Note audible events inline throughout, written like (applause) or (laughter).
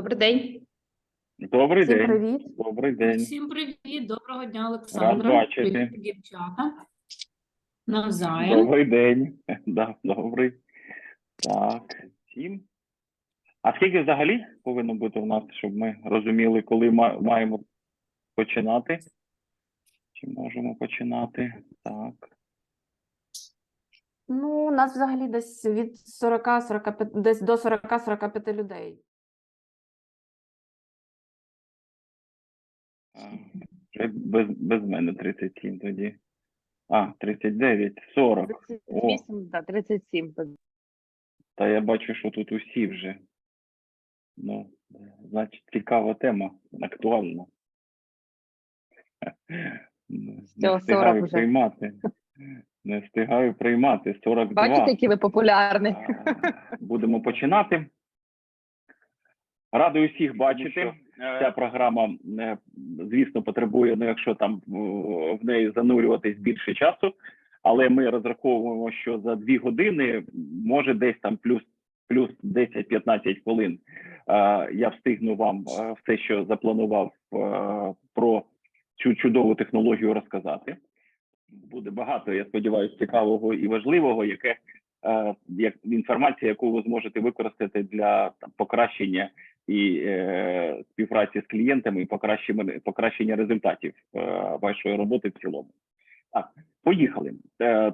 Добрий день. Добрий Всім день. привіт. Добрий день. Всім привіт, доброго дня, Олександра. бачити. Привіт, дівчата. Навзаєм. Добрий день. (laughs) Да, добрий. Так, сім. А скільки взагалі повинно бути у нас, щоб ми розуміли, коли ма- маємо починати? Чи можемо починати? Так. Ну, у нас взагалі десь від 40-45, десь до 40-45 людей. Без, без мене 37 тоді. А, 39, 40. О, 38, да, 37. та я бачу, що тут усі вже. Ну, значить, цікава тема, актуальна. Не встигаю 40 вже. приймати. Не встигаю приймати. 42. Бачите, які ви популярні? Будемо починати. Радий усіх бачити. Ця програма, е, звісно, потребує, ну якщо там в- в неї занурюватись більше часу, але ми розраховуємо, що за дві години може десь там плюс плюс 10-15 хвилин. е, Я встигну вам е, все, що запланував е, про цю чудову технологію розказати. Буде багато, я сподіваюся, цікавого і важливого, яке е, як інформація, яку ви зможете використати для там, покращення і е, співпраці з клієнтами і покращення, покращення результатів е, вашої роботи в цілому. Так, поїхали. Е,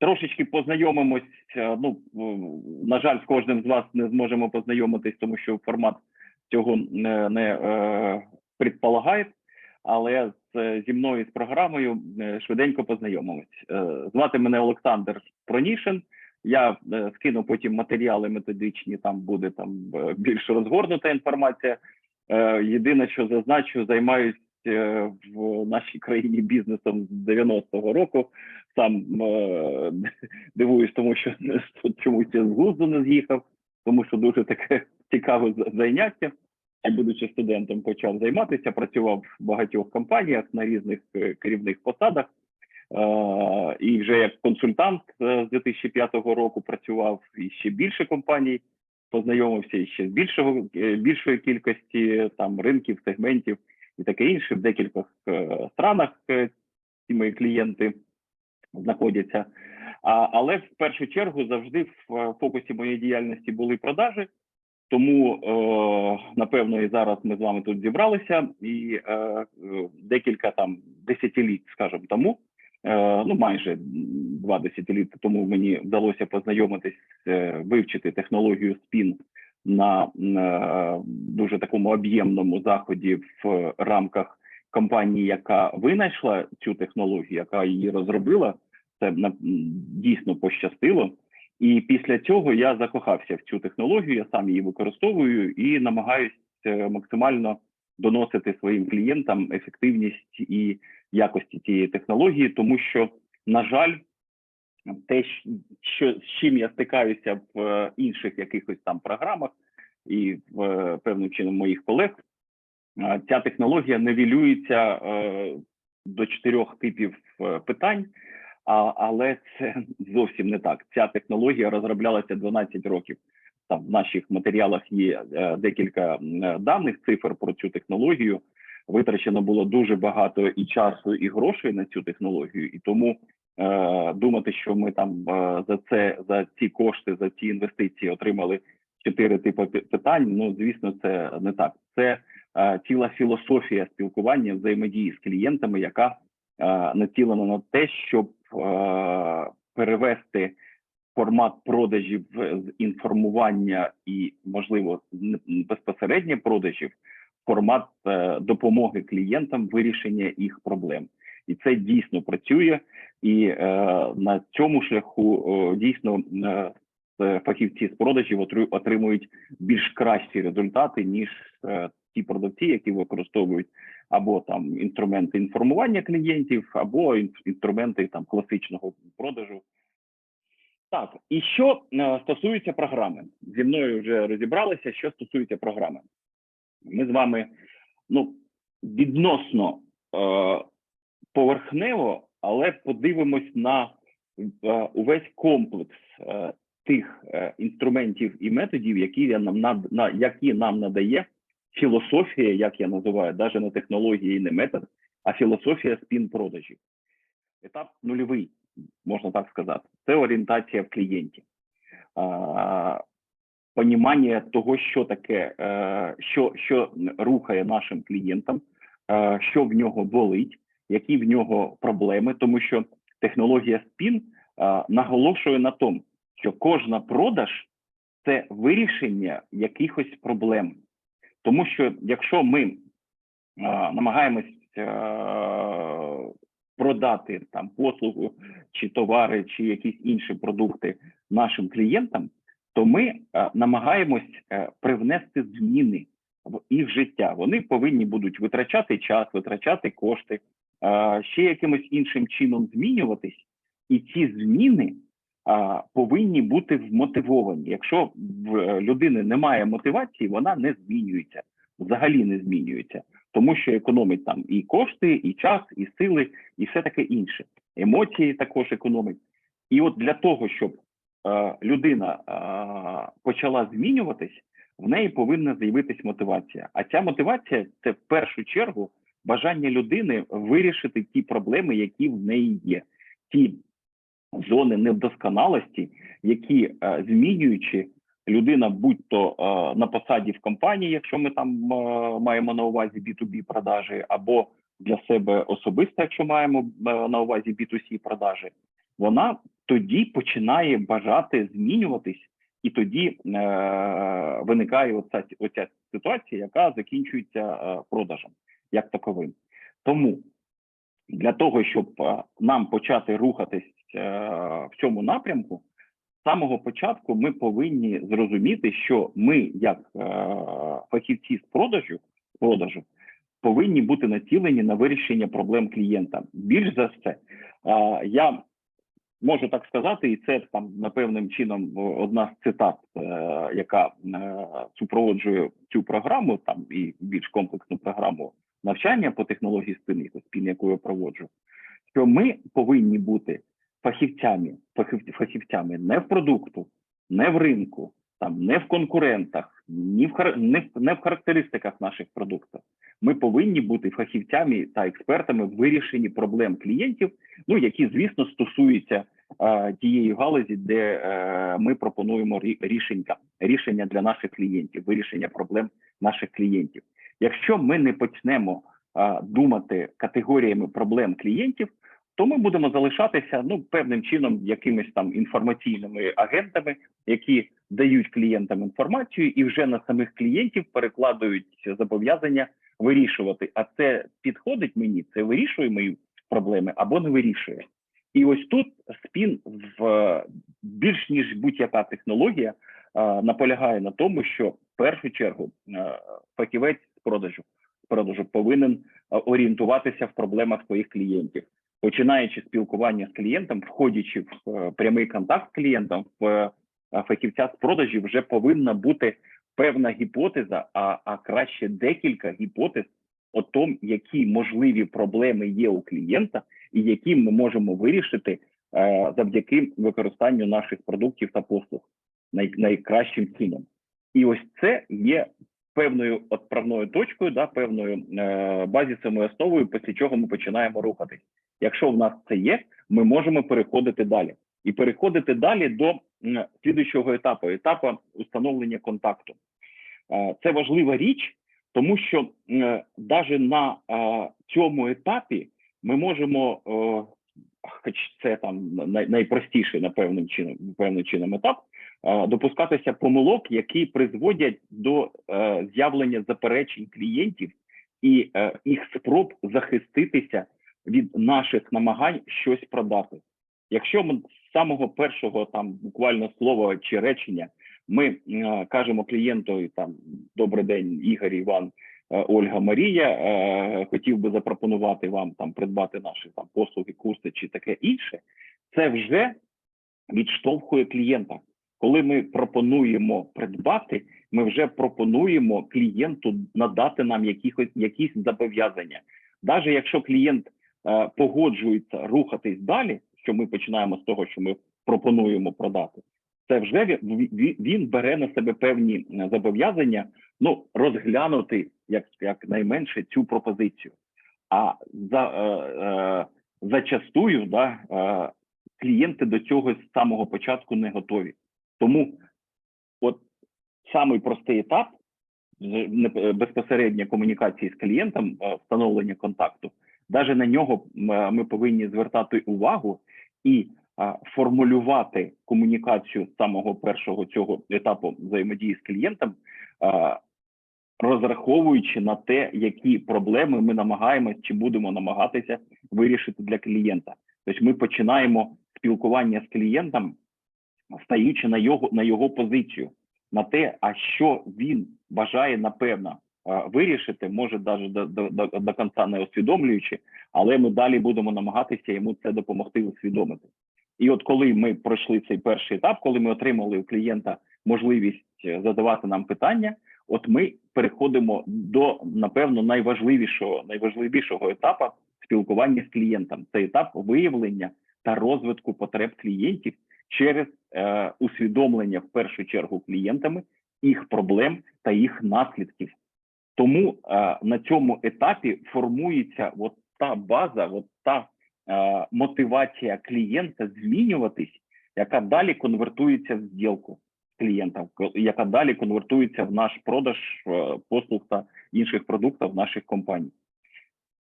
трошечки познайомимось. е, ну, е, на жаль, з кожним з вас не зможемо познайомитись, тому що формат цього не, не е, предполагає. Але з, зі мною з програмою е, швиденько познайомимось. Е, звати мене Олександр Пронішин. Я е, скину потім матеріали методичні, там буде там е, більш розгорнута інформація. Е, єдине, що зазначу, займаюсь е, в нашій країні бізнесом з 90-го року. Сам дивуюсь, тому що (laughs) чомусь я з глузду не з'їхав, тому що дуже таке (laughs) цікаве за- заняття. Я, будучи студентом, почав займатися, працював в багатьох компаніях на різних керівних посадах. Е, і вже як консультант е, з 2005 року працював і ще більше компаній, познайомився ще з більшого е, більшої кількості там ринків, сегментів і таке інше. В декількох странах ці мої клієнти знаходяться. А, але в першу чергу завжди в фокусі моєї діяльності були продажі. Тому е, напевно і зараз ми з вами тут зібралися, і е, декілька там десятиліть, скажімо, тому, ну майже два десятиліття тому мені вдалося познайомитись, е, вивчити технологію спін на, на дуже такому об'ємному заході в рамках компанії, яка винайшла цю технологію, яка її розробила. Це дійсно пощастило. І після цього я закохався в цю технологію, я сам її використовую і намагаюся максимально доносити своїм клієнтам ефективність і якості цієї технології, тому що, на жаль, те, що з чим я стикаюся в е, інших якихось там програмах, і в е, певним чином моїх колег, е, ця технологія невілюється до чотирьох типів питань. А, але це зовсім не так. Ця технологія розроблялася 12 років. Там в наших матеріалах є е, декілька е, даних цифр про цю технологію. Витрачено було дуже багато і часу, і грошей на цю технологію, і тому е, думати, що ми там е, за це за ці кошти, за ці інвестиції отримали чотири типи питань. Ну звісно, це не так. Це ціла філософія спілкування взаємодії з клієнтами, яка націлена на те, щоб перевести формат продажів з інформування і, можливо, безпосередньо продажів формат е, допомоги клієнтам вирішення їх проблем. І це дійсно працює, і е, на цьому шляху е, дійсно е, е, фахівці з продажів отримують більш кращі результати ніж е, ті продавці, які використовують або там інструменти інформування клієнтів, або ін- інструменти там класичного продажу. Так, і що е, стосується програми, зі мною вже розібралися. Що стосується програми, ми з вами ну відносно е, поверхнево, але подивимось на е, увесь комплекс е, тих е, інструментів і методів, які я нам над, на які нам надає філософія, як я називаю, навіть не технологія і не метод, а філософія спін продажів. Етап нульовий, можна так сказати. Це орієнтація в клієнті. Понімання того, що таке, е, що, що рухає нашим клієнтам, е, що в нього болить, які в нього проблеми, тому що технологія спін е, наголошує на тому, що кожна продаж це вирішення якихось проблем. Тому що якщо ми намагаємось продати там послугу чи товари, чи якісь інші продукти нашим клієнтам, то ми е, намагаємось е, привнести зміни в їх життя. Вони повинні будуть витрачати час, витрачати кошти, е, ще якимось іншим чином змінюватись, і ці зміни повинні бути вмотивовані. Якщо в людини немає мотивації, вона не змінюється, взагалі не змінюється, тому що економить там і кошти, і час, і сили, і все таке інше. Емоції також економить. І от для того, щоб е, людина е, почала змінюватись, в неї повинна з'явитись мотивація. А ця мотивація це в першу чергу бажання людини вирішити ті проблеми, які в неї є. Ті зони недосконалості, які е, змінюючи людина, будь-то е, на посаді в компанії, якщо ми там е, маємо на увазі B2B продажі, або для себе особисто, якщо маємо е, на увазі B2C продажі, вона тоді починає бажати змінюватись, і тоді е, виникає оця, оця ситуація, яка закінчується продажем як таковим. Тому для того, щоб нам почати рухатись в цьому напрямку, самого початку ми повинні зрозуміти, що ми, як е, фахівці з продажу, продажу, повинні бути націлені на вирішення проблем клієнта. Більш за все, е, я можу так сказати, і це там напевним чином одна з цитат, е, яка е, супроводжує цю програму, там і більш комплексну програму навчання по технології спини, спін, яку я проводжу, що ми повинні бути фахівцями, фахів- фахівцями не в продукту, не в ринку, там не в конкурентах, ні в хар- не, в- не в характеристиках наших продуктів. Ми повинні бути фахівцями та експертами в вирішенні проблем клієнтів, ну які, звісно, стосуються е, тієї галузі, де е, ми пропонуємо рі- рішення, рішення для наших клієнтів, вирішення проблем наших клієнтів. Якщо ми не почнемо а, думати категоріями проблем клієнтів, то ми будемо залишатися ну певним чином якимись там інформаційними агентами, які дають клієнтам інформацію, і вже на самих клієнтів перекладають зобов'язання вирішувати. А це підходить мені, це вирішує мої проблеми або не вирішує. І ось тут спін в е, більш ніж будь-яка технологія е, наполягає на тому, що в першу чергу е, фахівець з продажу продажу повинен орієнтуватися в проблемах своїх клієнтів, починаючи спілкування з клієнтом, входячи в е, прямий контакт з клієнтом, в е, фахівця з продажів вже повинна бути певна гіпотеза, а, а краще декілька гіпотез о тому, які можливі проблеми є у клієнта, і які ми можемо вирішити е, завдяки використанню наших продуктів та послуг най, найкращим чином. І ось це є певною отправною точкою, да, певною е, базисовою основою, після чого ми починаємо рухатись. Якщо в нас це є, ми можемо переходити далі. І переходити далі до слідуючого етапу етапу установлення контакту. Е, це важлива річ, тому що навіть на е, цьому етапі ми можемо, е, хоч це там най, найпростіший, напевним чином, певним чином етап, допускатися помилок, які призводять до з'явлення заперечень клієнтів і їх спроб захиститися від наших намагань щось продати. Якщо ми з самого першого там буквально слова чи речення ми е, кажемо клієнту там добрий день, Ігор Іван. е, Ольга Марія, е, хотів би запропонувати вам там придбати наші там послуги, курси чи таке інше. Це вже відштовхує клієнта. Коли ми пропонуємо придбати, ми вже пропонуємо клієнту надати нам якихось якісь зобов'язання. Навіть якщо клієнт погоджується рухатись далі, що ми починаємо з того, що ми пропонуємо продати, це вже він, бере на себе певні е, зобов'язання ну розглянути як, як найменше цю пропозицію. А за е, е, зачастую да, е, клієнти до цього з самого початку не готові. Тому от самий простий етап не- безпосередньо комунікації з клієнтом, е, встановлення контакту, навіть на нього е, ми повинні звертати увагу і е, формулювати комунікацію з самого першого цього етапу взаємодії з клієнтом, е, розраховуючи на те, які проблеми ми намагаємось чи будемо намагатися вирішити для клієнта. Тобто ми починаємо спілкування з клієнтом, стаючи на його на його позицію, на те, а що він бажає напевно вирішити, може навіть до, до, до, до кінця не усвідомлюючи, але ми далі будемо намагатися йому це допомогти усвідомити. І от коли ми пройшли цей перший етап, коли ми отримали у клієнта можливість е, задавати нам питання, от ми переходимо до напевно найважливішого найважливішого етапу спілкування з клієнтом. Це етап виявлення та розвитку потреб клієнтів через е, усвідомлення в першу чергу клієнтами їх проблем та їх наслідків. Тому е, на цьому етапі формується от та база, от та е, мотивація клієнта змінюватись, яка далі конвертується в зділку ко- яка далі конвертується в наш продаж е, послуг та інших продуктів наших компаній.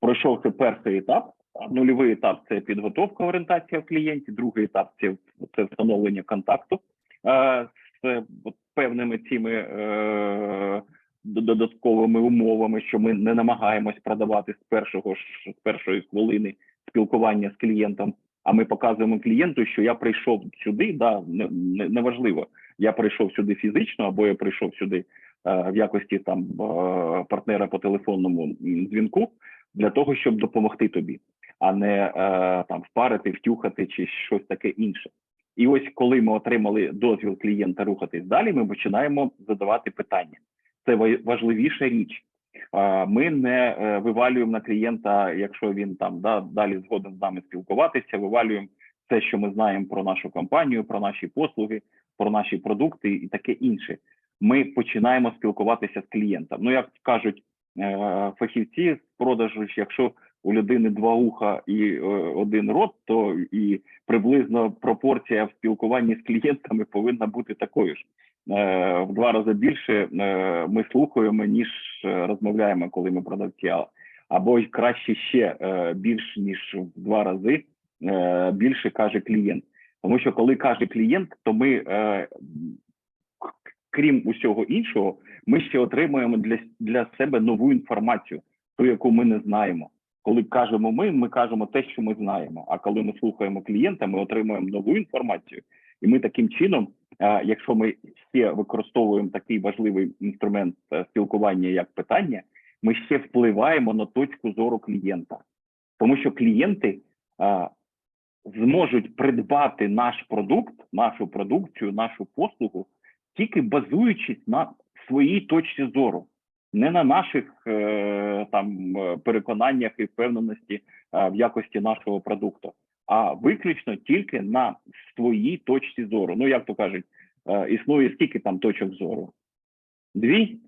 Пройшов це перший етап. Нульовий етап це підготовка орієнтація в клієнті. Другий етап це, це встановлення контакту е, з певними цими е, додатковими умовами, що ми не намагаємось продавати з першого ж з першої хвилини спілкування з клієнтом. А ми показуємо клієнту, що я прийшов сюди, да не, не, я прийшов сюди фізично, або я прийшов сюди е, в якості там е, партнера по телефонному дзвінку для того, щоб допомогти тобі, а не е, там впарити, втюхати чи щось таке інше. І ось коли ми отримали дозвіл клієнта рухатись далі, ми починаємо задавати питання. Це ва- важливіша річ. Ми не е, вивалюємо на клієнта, якщо він там да, далі згоден з нами спілкуватися, вивалюємо те, що ми знаємо про нашу компанію, про наші послуги, про наші продукти і таке інше. Ми починаємо спілкуватися з клієнтом. Ну, як кажуть е, фахівці з продажу, якщо у людини два уха і е, один рот, то і приблизно пропорція в спілкуванні з клієнтами повинна бути такою ж. Е, в два рази більше е, ми слухаємо, ніж е, розмовляємо, коли ми продавці. Або й краще ще більш ніж в два рази більше каже клієнт. Тому що коли каже клієнт, то ми, крім усього іншого, ми ще отримуємо для, для себе нову інформацію, ту, яку ми не знаємо. Коли кажемо ми, ми кажемо те, що ми знаємо. А коли ми слухаємо клієнта, ми отримуємо нову інформацію. І ми таким чином, е, якщо ми ще використовуємо такий важливий інструмент е, спілкування як питання, ми ще впливаємо на точку зору клієнта, тому що клієнти е, зможуть придбати наш продукт, нашу продукцію, нашу послугу, тільки базуючись на своїй точці зору, не на наших там переконаннях і впевненості в якості нашого продукту, а виключно тільки на своїй точці зору. Ну як то кажуть, е, існує скільки там точок зору? Дві.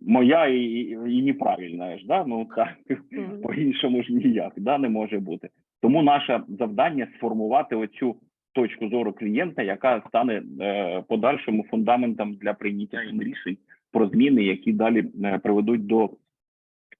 Моя і, і, неправильна ж, да? ну так Мгм. по-іншому ж ніяк, да, не може бути. Тому наше завдання сформувати оцю точку зору клієнта, яка стане е, подальшим фундаментом для прийняття їм рішень про зміни, які далі е, приведуть до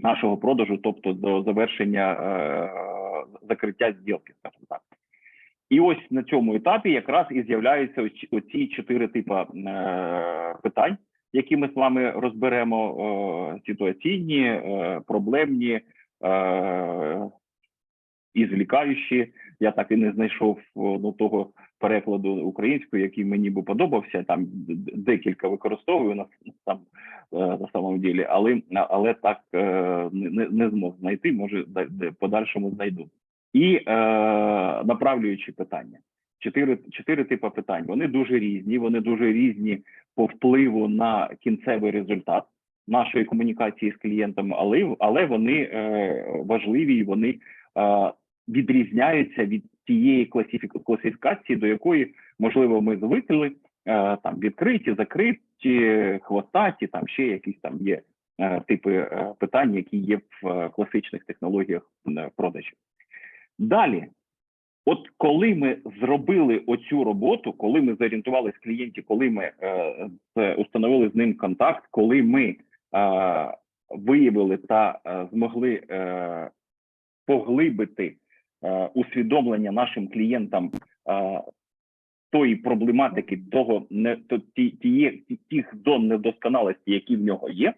нашого продажу, тобто до завершення е, закриття зділки, скажімо так. І ось на цьому етапі якраз і з'являються оці- чотири типи е, питань, які ми з вами розберемо: е, ситуаційні, е, проблемні, і звлікаючі. Я так і не знайшов ну, того перекладу українською, який мені би подобався. Там декілька використовую на там на самом ділі, але але так не, не- змог знайти. Може, де подальшому знайду. І е, направлюючи питання. Чотири чотири типи питань. Вони дуже різні. Вони дуже різні по впливу на кінцевий результат нашої комунікації з клієнтом, але але вони е, важливі і вони е, відрізняються від тієї класифікації, до якої Можливо, ми звикли е, там відкриті, закриті, хвостаті, там ще якісь там є е, типи е, питань, які є в е, класичних технологіях продажів. Далі, от коли ми зробили оцю роботу, коли ми зорієнтували з клієнтів, коли ми е, установили з ним контакт, коли ми е, виявили та е, змогли е, поглибити е, усвідомлення нашим клієнтам е, тої проблематики, того не то ті, тіє, ті, тих зон недосконалості, які в нього є,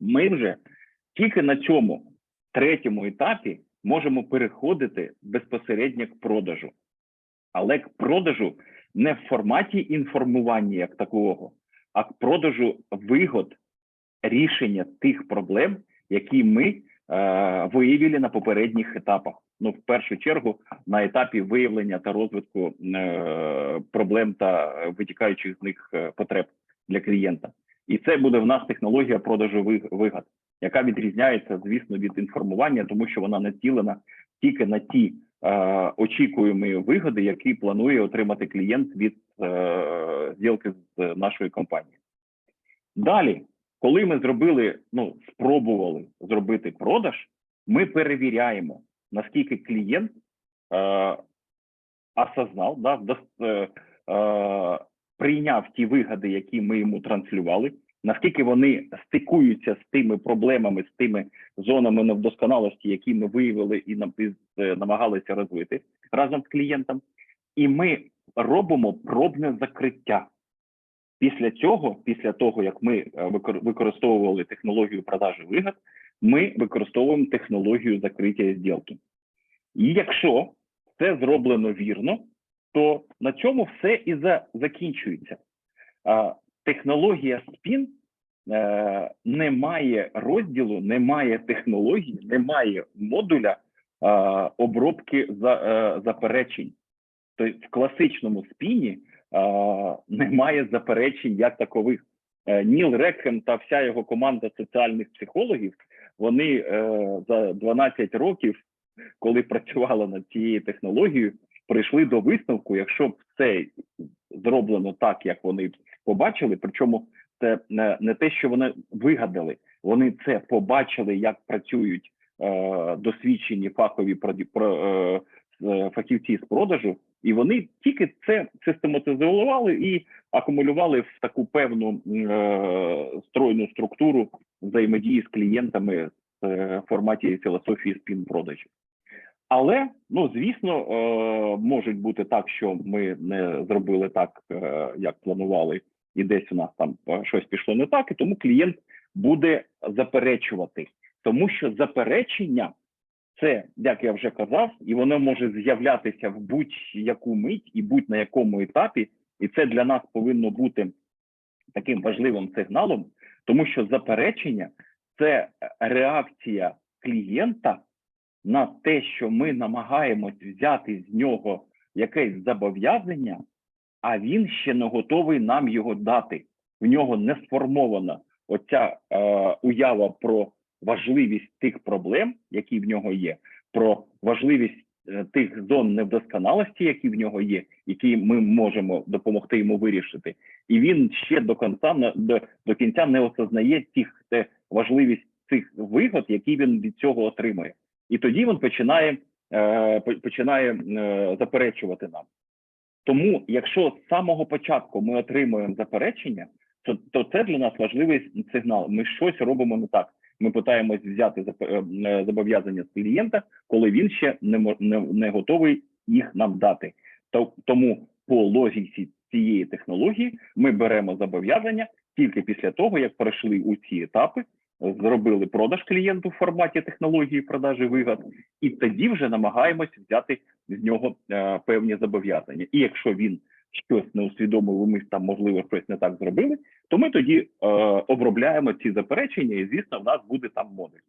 ми вже тільки на цьому третьому етапі можемо переходити безпосередньо к продажу. Але к продажу не в форматі інформування як такого, а к продажу вигод рішення тих проблем, які ми е, виявили на попередніх етапах. Ну, в першу чергу, на етапі виявлення та розвитку е, проблем та витікаючих з них е, потреб для клієнта. І це буде в нас технологія продажу виг- вигод, яка відрізняється, звісно, від інформування, тому що вона націлена тільки на ті е, очікуємі вигоди, які планує отримати клієнт від е, зділки з нашою компанією. Далі, коли ми зробили, ну спробували зробити продаж, ми перевіряємо, наскільки клієнт е, осознав, да, е, е, прийняв ті вигоди, які ми йому транслювали, наскільки вони стикуються з тими проблемами, з тими зонами невдосконалості, які ми виявили і нам- е, намагалися розвити разом з клієнтом, і ми робимо пробне закриття. Після цього, після того як ми е, використовували технологію продажі вигод, ми використовуємо технологію закриття зділки. І якщо це зроблено вірно, то на цьому все і закінчується. Технологія спін е, не має розділу, немає технології, немає модуля е, обробки за, е, заперечень. Тобто в класичному спіні е, немає заперечень як такових. Е, Ніл Рекхем та вся його команда соціальних психологів вони е, за 12 років, коли працювала над цією технологією, прийшли до висновку, якщо все зроблено так, як вони побачили, причому це не, не те, що вони вигадали, вони це побачили, як працюють е, досвідчені фахові про, е, е, фахівці з продажу, і вони тільки це систематизували і акумулювали в таку певну е, стройну структуру взаємодії з клієнтами в е, форматі філософії спін продажів. Але ну звісно, е, може бути так, що ми не зробили так, е, як планували, і десь у нас там е, щось пішло не так, і тому клієнт буде заперечувати, тому що заперечення це, як я вже казав, і воно може з'являтися в будь-яку мить і будь-на якому етапі, і це для нас повинно бути таким важливим сигналом, тому що заперечення це реакція клієнта на те, що ми намагаємось взяти з нього якесь зобов'язання, а він ще не готовий нам його дати. В нього не сформована оця е, уява про важливість тих проблем, які в нього є, про важливість е, тих зон невдосконалості, які в нього є, які ми можемо допомогти йому вирішити. І він ще до кінця до, до кінця не осознає тих те, важливість цих вигод, які він від цього отримує. І тоді він починає, е, починає е, заперечувати нам. Тому, якщо з самого початку ми отримуємо заперечення, то, то це для нас важливий сигнал. Ми щось робимо не так. Ми питаємось взяти е, зобов'язання з клієнта, коли він ще не, не, не готовий їх нам дати. То, тому по логіці цієї технології ми беремо зобов'язання тільки після того, як пройшли у ці етапи, зробили продаж клієнту в форматі технології продажі вигод, і тоді вже намагаємось взяти з нього е, певні зобов'язання. І якщо він щось не усвідомив, ми там можливо щось не так зробили, то ми тоді е, обробляємо ці заперечення, і звісно, в нас буде там модуль.